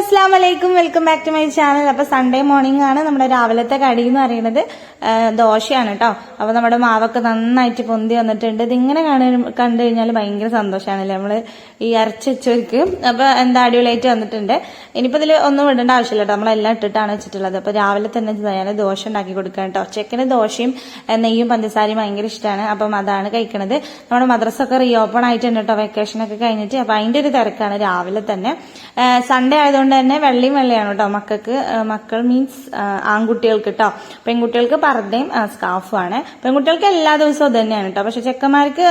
അസ്സാം വലൈക്കും welcome back to my channel. അപ്പൊ സൺഡേ മോർണിംഗ് ആണ് നമ്മുടെ രാവിലത്തെ കടി എന്ന് പറയുന്നത്. ദോശയാണ് കേട്ടോ അപ്പൊ നമ്മുടെ മാവൊക്കെ നന്നായിട്ട് പൊന്തി വന്നിട്ടുണ്ട്. ഇതിങ്ങനെ കാണു കണ്ടു കഴിഞ്ഞാൽ ഭയങ്കര സന്തോഷമാണല്ലേ നമ്മൾ ഈ അരച്ചുവെച്ചവർക്ക് അപ്പൊ എന്താ അടിപൊളിയായിട്ട് വന്നിട്ടുണ്ട്. ഇനിയിപ്പോ ഇതിൽ ഒന്നും ഇടേണ്ട ആവശ്യമില്ല കേട്ടോ നമ്മളെല്ലാം ഇട്ടിട്ടാണ് വെച്ചിട്ടുള്ളത്. അപ്പൊ രാവിലെ തന്നെ ഞാൻ ദോശ ഉണ്ടാക്കി കൊടുക്കാം കേട്ടോ ചെക്കന് ദോശയും നെയ്യും പഞ്ചസാരയും ഭയങ്കര ഇഷ്ടമാണ് അപ്പം അതാണ് കഴിക്കണത്. നമ്മുടെ മദ്രസ ഒക്കെ റീ ഓപ്പൺ ആയിട്ടുണ്ട് കേട്ടോ വെക്കേഷൻ ഒക്കെ കഴിഞ്ഞിട്ട്. അപ്പൊ അതിന്റെ ഒരു തിരക്കാണ് രാവിലെ തന്നെ. സൺഡേ ആയതുകൊണ്ട് തന്നെ വെള്ളയും വെള്ളയാണ് കേട്ടോ മക്കൾക്ക് മക്കൾ മീൻസ് ആൺകുട്ടികൾക്ക് കേട്ടോ പെൺകുട്ടികൾക്ക് പർദ്ദയും സ്കാർഫും ആണ്. പെൺകുട്ടികൾക്ക് എല്ലാ ദിവസവും തന്നെയാണ് കേട്ടോ പക്ഷെ ചെക്കന്മാർക്ക്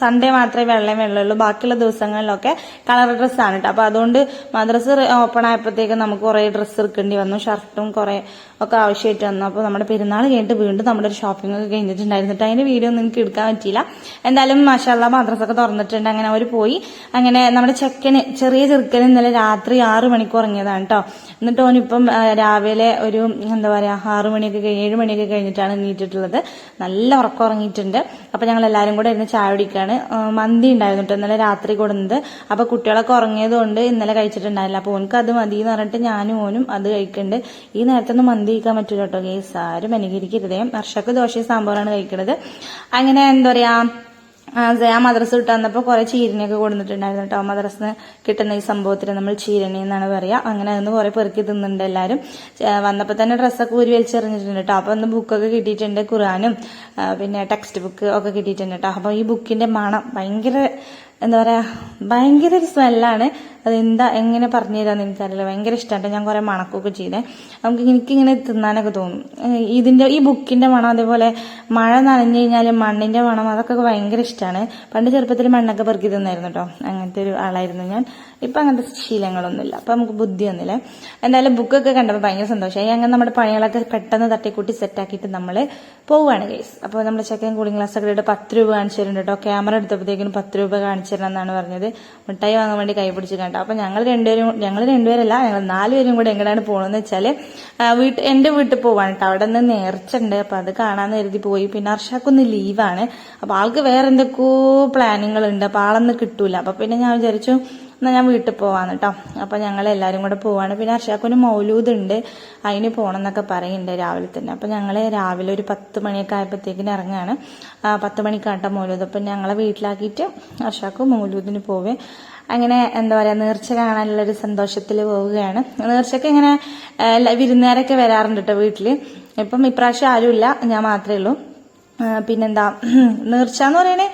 സൺഡേ മാത്രമേ വെള്ളയും വെള്ളമുള്ളൂ ബാക്കിയുള്ള ദിവസങ്ങളിലൊക്കെ കളർ ഡ്രസ്സാണ് കേട്ടോ അപ്പൊ അതുകൊണ്ട് മദ്രസ് ഓപ്പൺ ആയപ്പോഴത്തേക്ക് നമുക്ക് കുറെ ഡ്രസ്സ് എടുക്കേണ്ടി വന്നു. ഷർട്ടും കുറെ ഒക്കെ ആവശ്യമായിട്ട് വന്നു. അപ്പോൾ നമ്മുടെ പെരുന്നാൾ കഴിഞ്ഞിട്ട് വീണ്ടും നമ്മുടെ ഒരു ഷോപ്പിംഗ് ഒക്കെ കഴിഞ്ഞിട്ടുണ്ടായിരുന്നു കേട്ടോ അതിന്റെ വീഡിയോ ഒന്നും എനിക്ക് എടുക്കാൻ പറ്റിയില്ല. എന്തായാലും മാഷാല്ല മദ്രസൊക്കെ തുറന്നിട്ടുണ്ട്. അങ്ങനെ അവർ പോയി. അങ്ങനെ നമ്മുടെ ചെക്കന് ചെറിയ ചെറുക്കന് ഇന്നലെ രാത്രി ആറ് മണിക്ക് ഉറങ്ങിയതാണ് കേട്ടോ എന്നിട്ട് ഓനിപ്പം രാവിലെ ഒരു എന്താ പറയാ ആറ് മണിയൊക്കെ കഴിഞ്ഞ് ഏഴ് മണിയൊക്കെ കഴിഞ്ഞിട്ടാണ് നീറ്റിട്ടുള്ളത് നല്ല ഉറക്കം ഉറങ്ങിയിട്ടുണ്ട്. അപ്പൊ ഞങ്ങൾ എല്ലാവരും കൂടെ ഇരുന്ന് ചായ കുടിക്കാണ്. മന്തി ഉണ്ടായിരുന്നു കേട്ടോ ഇന്നലെ രാത്രി കൊടുന്നത്. അപ്പൊ കുട്ടികളൊക്കെ ഉറങ്ങിയത് കൊണ്ട് ഇന്നലെ കഴിച്ചിട്ടുണ്ടായില്ല. അപ്പൊ ഓനക്ക് അത് മതി എന്ന് പറഞ്ഞിട്ട് ഞാനും ഓനും അത് കഴിക്കുന്നുണ്ട് ഈ നേരത്തൊന്നും മന്തി കഴിക്കാൻ പറ്റില്ല കേട്ടോ ഗേസ്. ആരും അനുകരിക്കരുതേ. വർഷക്ക് ദോശയും സാമ്പാറാണ് കഴിക്കുന്നത് അങ്ങനെ എന്താ പറയാ ആ, മദ്രസ് മദ്രസ വിട്ട് വന്നപ്പോൾ കുറെ ചീരണിയൊക്കെ കൊടുത്തിട്ടുണ്ടായിരുന്നു കേട്ടോ മദ്രസിന് കിട്ടുന്ന ഈ സംഭവത്തിന് നമ്മൾ ചീരണി എന്നാണ് പറയുക അങ്ങനെ അന്ന് കുറെ പെറുക്കി തിന്നുന്നുണ്ട് എല്ലാവരും വന്നപ്പോൾ തന്നെ ഡ്രസ്സൊക്കെ ഊരി വലിച്ചെറിഞ്ഞിട്ടുണ്ട് കേട്ടോ അപ്പോൾ ബുക്കൊക്കെ കിട്ടിയിട്ടുണ്ട് ഖുറാനും പിന്നെ ടെക്സ്റ്റ് ബുക്ക് ഒക്കെ കിട്ടിയിട്ടുണ്ട് കേട്ടോ അപ്പോൾ ഈ ബുക്കിന്റെ മണം ഭയങ്കര എന്താ പറയാ ഭയങ്കര ഒരു സ്മെല്ലാണ്. അത് എന്താ എങ്ങനെ പറഞ്ഞു തരാന്ന് എനിക്കറിയില്ല ഭയങ്കര ഇഷ്ടമായിട്ട് ഞാൻ കുറെ മണക്കൊക്കെ ചെയ്തേ. നമുക്ക് എനിക്കിങ്ങനെ തിന്നാനൊക്കെ തോന്നും. ഇതിന്റെ ഈ ബുക്കിന്റെ മണം അതേപോലെ മഴ നനഞ്ഞു കഴിഞ്ഞാൽ മണ്ണിന്റെ മണം അതൊക്കെ ഭയങ്കര ഇഷ്ടമാണ് പണ്ട് ചെറുപ്പത്തിൽ മണ്ണൊക്കെ പെറുക്കി തിന്നായിരുന്നു കേട്ടോ. അങ്ങനത്തെ ഒരു ആളായിരുന്നു ഞാൻ. ഇപ്പൊ അങ്ങനത്തെ ശീലങ്ങളൊന്നുമില്ല. അപ്പൊ നമുക്ക് ബുദ്ധി ബുദ്ധിയൊന്നുമില്ല എന്തായാലും ബുക്കൊക്കെ കണ്ടപ്പോൾ ഭയങ്കര സന്തോഷമായി അങ്ങനെ നമ്മുടെ പണികളൊക്കെ പെട്ടെന്ന് തട്ടിക്കൂട്ടി സെറ്റാക്കിയിട്ട് നമ്മൾ പോവുകയാണ് കേസ് അപ്പോൾ നമ്മൾ ചെക്കൻ കൂളിംഗ് ഗ്ലാസ് ഒക്കെ ഇട്ട് പത്ത് രൂപ കാണിച്ചു തരുന്നുണ്ട് കേട്ടോ. ക്യാമറ എടുത്തപ്പോഴത്തേക്കും പത്ത് രൂപ കാണിച്ചു തരണം എന്നാണ് പറഞ്ഞത്. മിഠായി വാങ്ങാൻ വേണ്ടി കൈ പിടിച്ച് കണ്ടോ അപ്പൊ ഞങ്ങൾ രണ്ടുപേരും ഞങ്ങൾ രണ്ടുപേരല്ല ഞങ്ങൾ നാലുപേരും കൂടെ എങ്ങനെയാണ് പോകണമെന്ന് വെച്ചാൽ വീട്ട് എന്റെ വീട്ടിൽ പോവാണ് കേട്ടോ അവിടെ നിന്ന് നേർച്ചുണ്ട്. അപ്പൊ അത് കാണാന്ന് കരുതി പോയി. പിന്നെ അർഷാക്കൊന്ന് ലീവാണ്. അപ്പൊ ആൾക്ക് വേറെ എന്തൊക്കെയോ പ്ലാനിങ്ങൾ ഉണ്ട് അപ്പൊ ആളൊന്നും കിട്ടൂല. അപ്പൊ പിന്നെ ഞാൻ വിചാരിച്ചു എന്നാ ഞാൻ വീട്ടിൽ പോവാന്ന് കേട്ടോ അപ്പോൾ ഞങ്ങൾ എല്ലാവരും കൂടെ പോവാണ്. പിന്നെ അർഷാക്കൊരു മൗലൂദ് ഉണ്ട് അതിന് പോകണം എന്നൊക്കെ പറയുന്നുണ്ട് രാവിലെ തന്നെ. അപ്പോൾ ഞങ്ങൾ രാവിലെ ഒരു പത്ത് മണിയൊക്കെ ആയപ്പോഴത്തേക്കിന് ഇറങ്ങുകയാണ് പത്ത് മണിക്കാട്ടോ മൗലൂദ്. അപ്പം ഞങ്ങളെ വീട്ടിലാക്കിയിട്ട് അർഷാക്ക് മൗലൂദിന് പോവേ. അങ്ങനെ എന്താ പറയുക നേർച്ച കാണാനുള്ള ഒരു സന്തോഷത്തിൽ പോവുകയാണ്. നേർച്ചയ്ക്ക് ഇങ്ങനെ വിരുന്നുകാരൊക്കെ വരാറുണ്ട് കേട്ടോ വീട്ടിൽ ഇപ്പം ഇപ്രാവശ്യം ആരുമില്ല ഞാൻ മാത്രമേ ഉള്ളൂ. പിന്നെന്താ നേർച്ച എന്ന് പറയണേ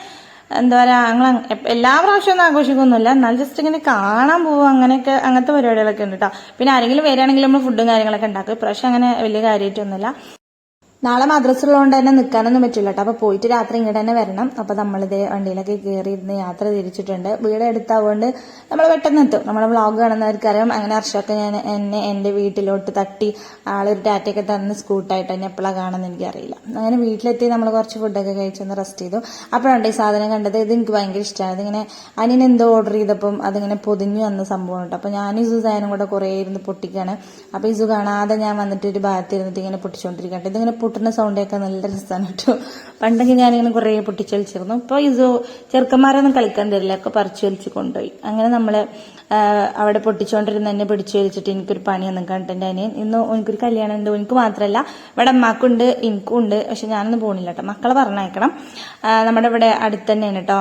എന്താ പറയാ ഞങ്ങൾ എല്ലാ പ്രാവശ്യം ഒന്നും ആഘോഷിക്കൊന്നുമില്ല. എന്നാൽ ജസ്റ്റ് ഇങ്ങനെ കാണാൻ പോവുക അങ്ങനെയൊക്കെ അങ്ങനത്തെ പരിപാടികളൊക്കെ ഉണ്ട് കേട്ടോ പിന്നെ ആരെങ്കിലും വരികയാണെങ്കിൽ നമ്മൾ ഫുഡും കാര്യങ്ങളൊക്കെ ഉണ്ടാക്കും. ഇപ്രാവശ്യം അങ്ങനെ വലിയ കാര്യമായിട്ടൊന്നുമില്ല നാളെ മദ്രസ ഉള്ളതുകൊണ്ട് തന്നെ നിൽക്കാനൊന്നും പറ്റില്ല കേട്ടോ അപ്പൊ പോയിട്ട് രാത്രി ഇങ്ങോട്ട് തന്നെ വരണം. അപ്പൊ നമ്മളിത് വണ്ടിയിലൊക്കെ കയറി ഇരുന്ന് യാത്ര തിരിച്ചിട്ടുണ്ട്. വീട് എടുത്താവുകൊണ്ട് നമ്മൾ പെട്ടെന്ന് എത്തും. നമ്മുടെ വ്ളോഗ് കാണുന്നവർക്കറിയാം. അങ്ങനെ അർഷമൊക്കെ ഞാൻ എന്നെ എന്റെ വീട്ടിലോട്ട് തട്ടി ആളൊരു ടാറ്റയൊക്കെ തന്ന് സ്കൂട്ടായിട്ട് എന്നെ എപ്പോഴാണ് കാണുന്നത് എനിക്കറിയില്ല. അങ്ങനെ വീട്ടിലെത്തി നമ്മൾ കുറച്ച് ഫുഡൊക്കെ കഴിച്ചൊന്ന് റെസ്റ്റ് ചെയ്തു. അപ്പോഴാണ് ഈ സാധനം കണ്ടത്. ഇത് എനിക്ക് ഭയങ്കര ഇഷ്ടമാണ് ഇതിങ്ങനെ അനിയൻ എന്തോ ഓർഡർ ചെയ്തപ്പം അതിങ്ങനെ പൊതിഞ്ഞു വന്ന സംഭവം കേട്ടോ അപ്പൊ ഞാനും ഇസു സാധനം കൂടെ കുറേ ഇരുന്ന് പൊട്ടിക്കാണ്. അപ്പോൾ ഇസു കാണാതെ ഞാൻ വന്നിട്ട് ഒരു ഭാഗത്ത് ഇരുന്നിട്ട് ഇങ്ങനെ പൊട്ടിച്ചുകൊണ്ടിരിക്കട്ടെ ഇതിങ്ങനെ പൊട്ടുന്ന സൗണ്ടൊക്കെ നല്ല രസമാണ് കേട്ടോ. പണ്ടൊക്കെ ഞാനിങ്ങനെ കുറേ പൊട്ടിച്ച് കളിച്ചിരുന്നു. ഇപ്പൊ ഇസു ചെറുക്കന്മാരൊന്നും കളിക്കാൻ തരില്ല. ഒക്കെ പറിച്ചു വലിച്ച് കൊണ്ടുപോയി. അങ്ങനെ നമ്മളെ അവിടെ പൊട്ടിച്ചുകൊണ്ടിരുന്ന എന്നെ പിടിച്ചു വലിച്ചിട്ട് എനിക്കൊരു പണിയൊന്നും കണ്ടിട്ട് അനിയൻ ഇന്ന് എനിക്കൊരു കല്യാണം ഉണ്ട്. എനിക്ക് മാത്രമല്ല ഇവിടെ അമ്മാക്കുണ്ട് എനിക്കും ഉണ്ട്. പക്ഷെ ഞാനൊന്നും പോണില്ല കേട്ടോ. മക്കളെ പറഞ്ഞയക്കണം. നമ്മുടെ ഇവിടെ അടുത്ത് തന്നെയാണ് കേട്ടോ.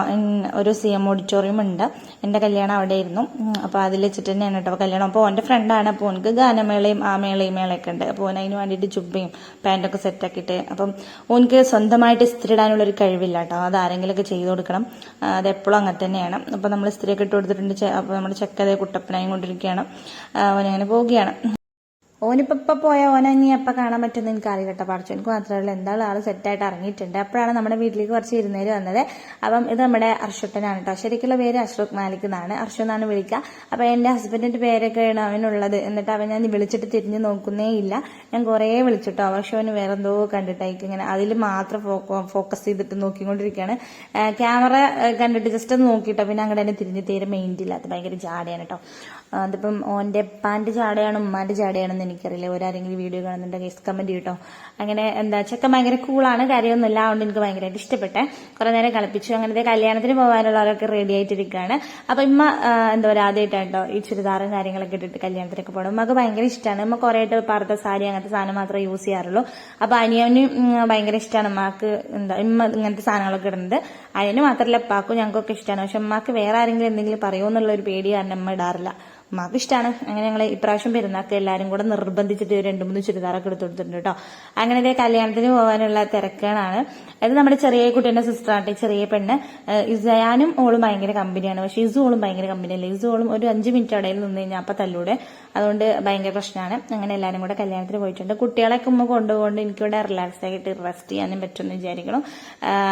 ഒരു സി എം ഓഡിറ്റോറിയം ഉണ്ട്. എന്റെ കല്യാണം അവിടെ ആയിരുന്നു ഉം, അപ്പൊ അതിൽ വെച്ചിട്ട് തന്നെയാണ് കേട്ടോ കല്യാണം. അപ്പോൾ എന്റെ ഫ്രണ്ടാണ് അപ്പോൾ എനിക്ക് ഗാനമേളയും ആ മേളയും മേളയൊക്കെ ഉണ്ട്. അപ്പോൾ ഓൻ അതിന് വേണ്ടിയിട്ട് ജുബയും പാന്റൊക്കെ സെറ്റാക്കിയിട്ട്. അപ്പം ഓനക്ക് സ്വന്തമായിട്ട് ഇസ്തിരി ഇടാനുള്ള ഒരു കഴിവില്ല കേട്ടോ അത് ആരെങ്കിലുമൊക്കെ ചെയ്തു കൊടുക്കണം. അത് എപ്പോഴും അങ്ങനെ തന്നെയാണ്. അപ്പം നമ്മൾ ഇസ്തിരിയൊക്കെ ഇട്ട് കൊടുത്തിട്ടുണ്ട്. അപ്പോൾ നമ്മുടെ ചെക്കതെ കുട്ടപ്പനായും കൊണ്ടിരിക്കുകയാണ്. അവനങ്ങനെ പോവുകയാണ്. ഓനിപ്പോ പോയാൽ പോയ ഓനെ ഇനി എപ്പോ കാണാൻ പറ്റുമെന്ന് എനിക്ക് അറിയട്ടെ പഠിച്ചു എനിക്ക് മാത്രമല്ല എന്തായാലും ആൾ സെറ്റായിട്ട് ഇറങ്ങിയിട്ടുണ്ട്. അപ്പോഴാണ് നമ്മുടെ വീട്ടിലേക്ക് കുറച്ച് ഇരുന്നേര് വന്നത്. അപ്പം ഇത് നമ്മുടെ അർഷുട്ടനാണ് കേട്ടോ. ശരിക്കുള്ള പേര് അഷ്റഫ് മാലിക് എന്നാണ്. അർഷു എന്നാണ് വിളിക്കുക. അപ്പൊ എന്റെ ഹസ്ബൻഡിന്റെ പേരൊക്കെയാണ് അവനുള്ളത്. എന്നിട്ട് അവൻ ഞാൻ വിളിച്ചിട്ട് തിരിഞ്ഞു നോക്കുന്നേ ഇല്ല. ഞാൻ കുറേ വിളിച്ചിട്ടോ പക്ഷെ അവന് വേറെ എന്തോ കണ്ടിട്ടായിരിക്കും ഇങ്ങനെ അതിൽ മാത്രം ഫോക്കസ് ചെയ്തിട്ട് നോക്കിക്കൊണ്ടിരിക്കുകയാണ്. ക്യാമറ കണ്ടിട്ട് ജസ്റ്റ് ഒന്ന് നോക്കിയിട്ടോ. പിന്നെ അങ്ങോട്ട് തന്നെ തിരിഞ്ഞ് തീരെ ഇല്ല അത് ഭയങ്കര ജാടയാണ് കേട്ടോ. അതിപ്പം ഓന്റെ പാന്റെ ചാടയാണ് ഉമ്മാന്റെ ചാടയാണെന്ന് എനിക്കറിയില്ല. ഒരാരെങ്കിലും വീഡിയോ കാണുന്നുണ്ടെങ്കിൽ കമന്റ് കിട്ടും അങ്ങനെ എന്താ ചെക്കൻ ഭയങ്കര കൂളാണ് കാര്യമൊന്നുമില്ല. അതുകൊണ്ട് എനിക്ക് ഭയങ്കരമായിട്ട് ഇഷ്ടപ്പെട്ടെ. കുറെ നേരം കളിപ്പിച്ചു. അങ്ങനത്തെ കല്യാണത്തിന് പോകാനുള്ളവരൊക്കെ റെഡി ആയിട്ടിരിക്കുകയാണ് അപ്പൊ ഇമ്മ എന്താ പറയുക ആദ്യമായിട്ടോ ഈ ചുരിദാറും കാര്യങ്ങളൊക്കെ ഇട്ടിട്ട് കല്യാണത്തിനൊക്കെ പോകണം ഉമ്മക്ക് ഭയങ്കര ഇഷ്ടമാണ് ഉമ്മ കുറെ ആയിട്ട് പാർത്ത സാരി അങ്ങനത്തെ സാധനം മാത്രമേ യൂസ് ചെയ്യാറുള്ളൂ. അപ്പൊ അനിയന് ഭയങ്കര ഇഷ്ടമാണ് ഉമ്മാക്ക് എന്താ ഇമ്മ ഇങ്ങനത്തെ സാധനങ്ങളൊക്കെ ഇടുന്നത്. അനിയന് മാത്രമല്ല ഉപ്പാക്കും ഞങ്ങൾക്കൊക്കെ ഇഷ്ടമാണ് പക്ഷെ ഉമ്മാക്ക് വേറെ ആരെങ്കിലും എന്തെങ്കിലും പറയുമോ എന്നുള്ള ഒരു പേടി കാരണം ഉമ്മ ഇടാറില്ല. ഉമ്മാക്ക് അങ്ങനെ ഞങ്ങൾ ഇപ്രാവശ്യം പെരുന്നാൾക്ക് എല്ലാവരും കൂടെ നിർബന്ധിച്ചിട്ട് രണ്ടു മൂന്ന് ചുരിദാറൊക്കെ എടുത്ത് കൊടുത്തിട്ടുണ്ട് കേട്ടോ അങ്ങനെ ഒരു കല്യാണത്തിന് പോകാനുള്ള തിരക്കുകളാണ്. അത് നമ്മുടെ ചെറിയ കുട്ടീന്റെ സിസ്റ്റർ ആട്ടെ ചെറിയ പെണ്ണ്. ഇസയാനും ഓളും ഭയങ്കര കമ്പനിയാണ്. പക്ഷെ ഇസു ഓളും ഭയങ്കര കമ്പനിയല്ല? ഓളും ഒരു അഞ്ച് മിനിറ്റ് ഇടയിൽ നിന്ന് കഴിഞ്ഞാൽ അപ്പൊ തല്ലൂടെ. അതുകൊണ്ട് ഭയങ്കര പ്രശ്നമാണ്. അങ്ങനെ എല്ലാവരും കൂടെ കല്യാണത്തിന് പോയിട്ടുണ്ട്. കുട്ടികളൊക്കെ ഉമ്മ കൊണ്ടുപോകൊണ്ട് എനിക്കിവിടെ റിലാക്സ് ആയിട്ട് റെസ്റ്റ് ചെയ്യാനും പറ്റുമെന്ന് വിചാരിക്കണം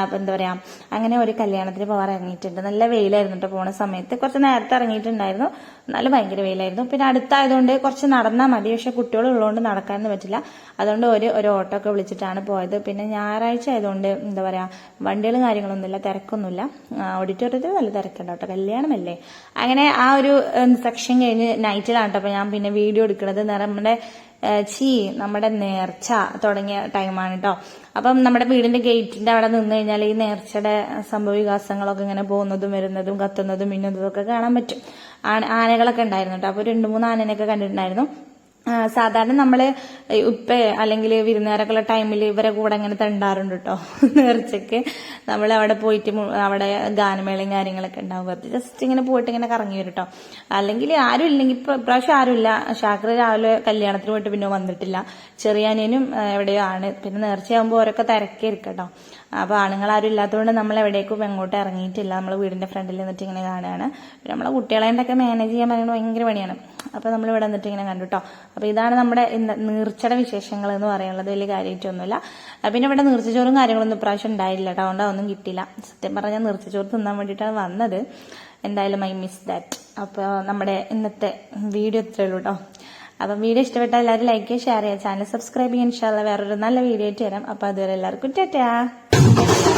അപ്പം എന്താ പറയാ? അങ്ങനെ ഒരു കല്യാണത്തിന് പോകാൻ ഇറങ്ങിയിട്ടുണ്ട്. നല്ല വെയിലായിരുന്നു കേട്ടോ പോണ സമയത്ത്. കുറച്ച് നേരത്തെ ഇറങ്ങിയിട്ടുണ്ടായിരുന്നു. നല്ല ഭയങ്കര വെയിലായിരുന്നു. പിന്നെ അടുത്തായതുകൊണ്ട് കുറച്ച് നടന്നാൽ മതി. പക്ഷെ കുട്ടികളുള്ളതുകൊണ്ട് നടക്കാനൊന്നും പറ്റില്ല. അതുകൊണ്ട് ഒരു ഒരു ഓട്ടോ ഒക്കെ വിളിച്ചിട്ടാണ് പോയത്. പിന്നെ ഞായറാഴ്ച ആയതുകൊണ്ട് എന്താ പറയുക വണ്ടികളും കാര്യങ്ങളൊന്നുമില്ല തിരക്കൊന്നുമില്ല. ഓഡിറ്റോറിയത്തിൽ നല്ല തിരക്കുണ്ട് കേട്ടോ. കല്യാണമല്ലേ? അങ്ങനെ ആ ഒരു സെക്ഷൻ കഴിഞ്ഞ് നൈറ്റിലാണ് കേട്ടോ. ഞാൻ പിന്നെ വീഡിയോ എടുക്കുന്നത്. നമ്മുടെ ചീ നമ്മുടെ നേർച്ച തുടങ്ങിയ ടൈമാണ് കേട്ടോ അപ്പം നമ്മുടെ വീടിന്റെ ഗേറ്റിന്റെ അവിടെ നിന്ന് കഴിഞ്ഞാൽ ഈ നേർച്ചയുടെ സംഭവ വികാസങ്ങളൊക്കെ ഇങ്ങനെ പോകുന്നതും വരുന്നതും കത്തുന്നതും മിന്നുന്നതും ഒക്കെ കാണാൻ പറ്റും. ആന ആനകളൊക്കെ ഉണ്ടായിരുന്നു കേട്ടോ അപ്പൊ രണ്ട് മൂന്ന് ആനനെയൊക്കെ കണ്ടിട്ടുണ്ടായിരുന്നു. സാധാരണ നമ്മൾ ഉപ്പ അല്ലെങ്കിൽ വിരുന്നുകാരൊക്കെയുള്ള ടൈമിൽ ഇവരെ കൂടെ ഇങ്ങനെ തണ്ടാറുണ്ട് കേട്ടോ നേർച്ചയ്ക്ക് നമ്മൾ അവിടെ പോയിട്ട് അവിടെ ഗാനമേളയും കാര്യങ്ങളൊക്കെ ഉണ്ടാവും. വെറുതെ ജസ്റ്റ് ഇങ്ങനെ പോയിട്ട് ഇങ്ങനെ കറങ്ങി വരും കേട്ടോ അല്ലെങ്കിൽ ആരും ഇല്ലെങ്കിൽ ഇപ്രാവശ്യം ആരുമില്ല ശാക്ര രാവിലെ കല്യാണത്തിന് പോയിട്ട് പിന്നെ വന്നിട്ടില്ല. ചെറിയാനേനും എവിടെയോ ആണ്. പിന്നെ നേർച്ചയാകുമ്പോൾ ഓരൊക്കെ തിരക്കിയിരിക്കും കേട്ടോ അപ്പൊ ആണുങ്ങൾ ആരും ഇല്ലാത്തതുകൊണ്ട് നമ്മൾ എവിടേക്കും എങ്ങോട്ടും ഇറങ്ങിയിട്ടില്ല. നമ്മൾ വീടിന്റെ ഫ്രണ്ടിൽ നിന്നിട്ട് ഇങ്ങനെ കാണുകയാണ്. നമ്മളെ കുട്ടികളെ മാനേജ് ചെയ്യാൻ പറയുന്നത് ഭയങ്കര പണിയാണ്. അപ്പൊ നമ്മൾ ഇവിടെ നിന്നിട്ട് ഇങ്ങനെ കണ്ടു കേട്ടോ അപ്പൊ ഇതാണ് നമ്മുടെ നീർച്ചട വിശേഷങ്ങൾ എന്ന് പറയുന്നത് വലിയ കാര്യമായിട്ടൊന്നുമില്ല. പിന്നെ ഇവിടെ നീർച്ചച്ചോറും കാര്യങ്ങളൊന്നും ഇപ്രാവശ്യം ഉണ്ടായില്ല കേട്ടോ അതുകൊണ്ട് കിട്ടില്ല കിട്ടിയില്ല. സത്യം പറഞ്ഞാൽ നീർച്ചച്ചോറ് തിന്നാൻ വേണ്ടിയിട്ടാണ് വന്നത്. എന്തായാലും ഐ മിസ് ദാറ്റ് അപ്പോൾ നമ്മുടെ ഇന്നത്തെ വീഡിയോ ഇത്രയേ ഉള്ളൂ കേട്ടോ അപ്പം വീഡിയോ ഇഷ്ടപ്പെട്ടാൽ എല്ലാവരും ലൈക്ക് ചെയ്യുക ഷെയർ ചെയ്യുക. ചാനൽ സബ്സ്ക്രൈബ് ചെയ്യാൻ ഇൻഷാല്ല വേറൊരു നല്ല വീഡിയോ ആയിട്ട് തരാം അപ്പോൾ അതുവരെ എല്ലാവർക്കും ടാറ്റാ.